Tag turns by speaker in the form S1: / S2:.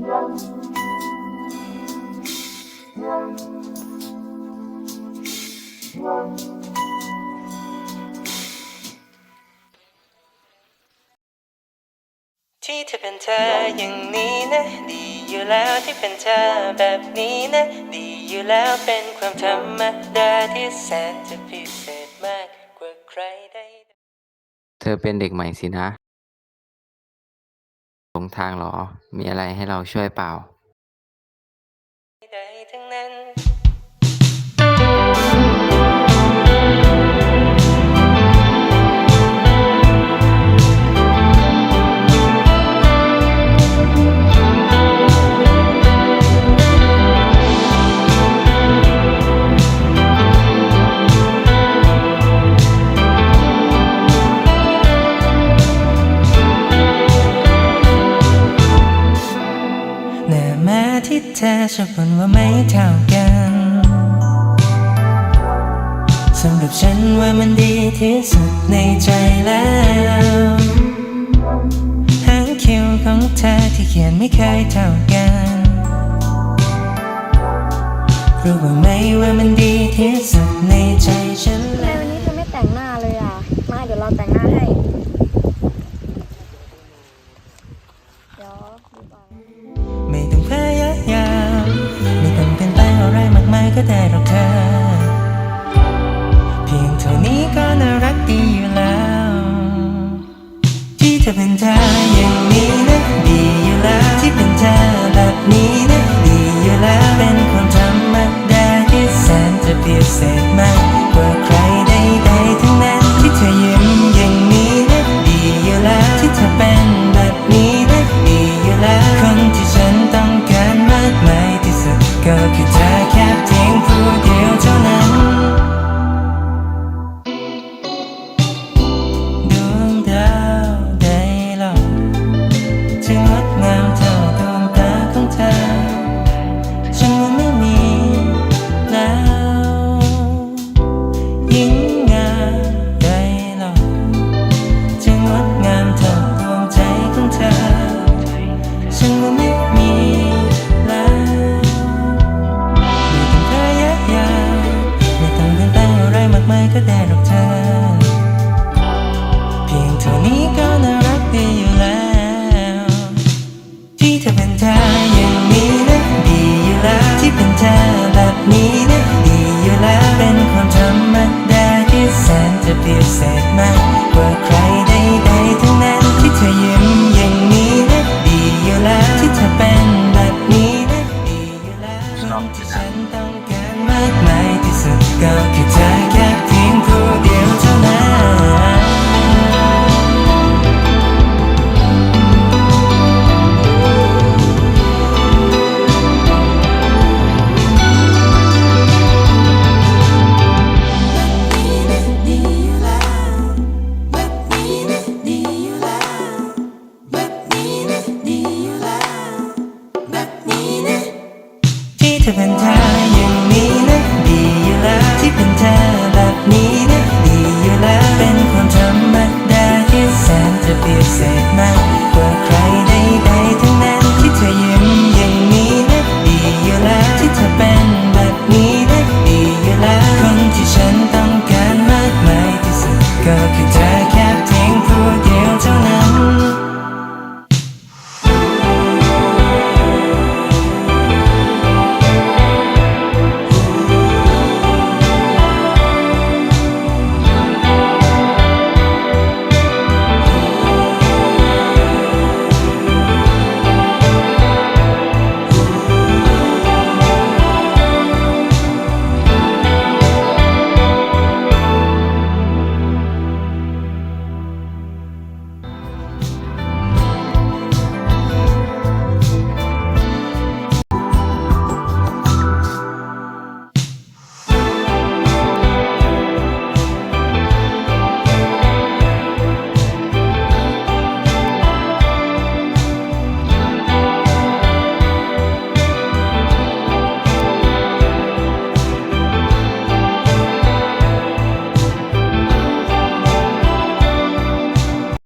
S1: ที่เธอเป็นเธออย่างนี้นะดีอยู่แล้วที่เป็นเธอแบบนี้นะดีอยู่แล้วเป็นความธรรมดาที่แสนจะพิเศษมากกว่าใครใด
S2: เธอเป็นเด็กใหม่สินะ ลงทางเหรอ มีอะไรให้เราช่วยเปล่า
S1: เธอชอบบ่นว่าไม่เท่ากันสำหรับฉันว่ามันดีที่สุดในใจแล้วหางคิ้วของเธอที่เขียนไม่เคยเท่ากันรู้บ้าไหมว่ามันดีที่สุดในใจฉันแล้ว
S3: ก็ได้หรอกเธอ เพียงเท่านี้ก็น่ารักดีอยู่แล้ว ที่เธอเป็
S1: นเธออย่างนี้นะดีอยู่แล้วที่เป็นเธอแบบนี้ ก็ได้หรอกเธอ เพียงเท่านี้ก็น่ารักดีอยู่แล้ว ที่เธอเป็นเธออย่างนี้นะดีอยู่แล้ว ที่เป็นเธอแบบนี้นะดีอยู่แล้ว เป็นความธรรมดาที่แสนจะพิเศษมากกว่าใครใดๆทั้งนั้นที่เธอยิ้มอย่างนี้นะดีอยู่แล้วที่เธอเป็นแบบนี้นะดีอยู่แล้วคนที่ฉันต้องการมากมายที่สุดก็คือเธอ เธอเป็นเธออย่างนี้นะ ดีอยู่แล้วที่เป็นเธอแบบนี้นะ ดีอยู่แล้วเป็นความธรรมดาที่แสนจะเปรียบเศษมาก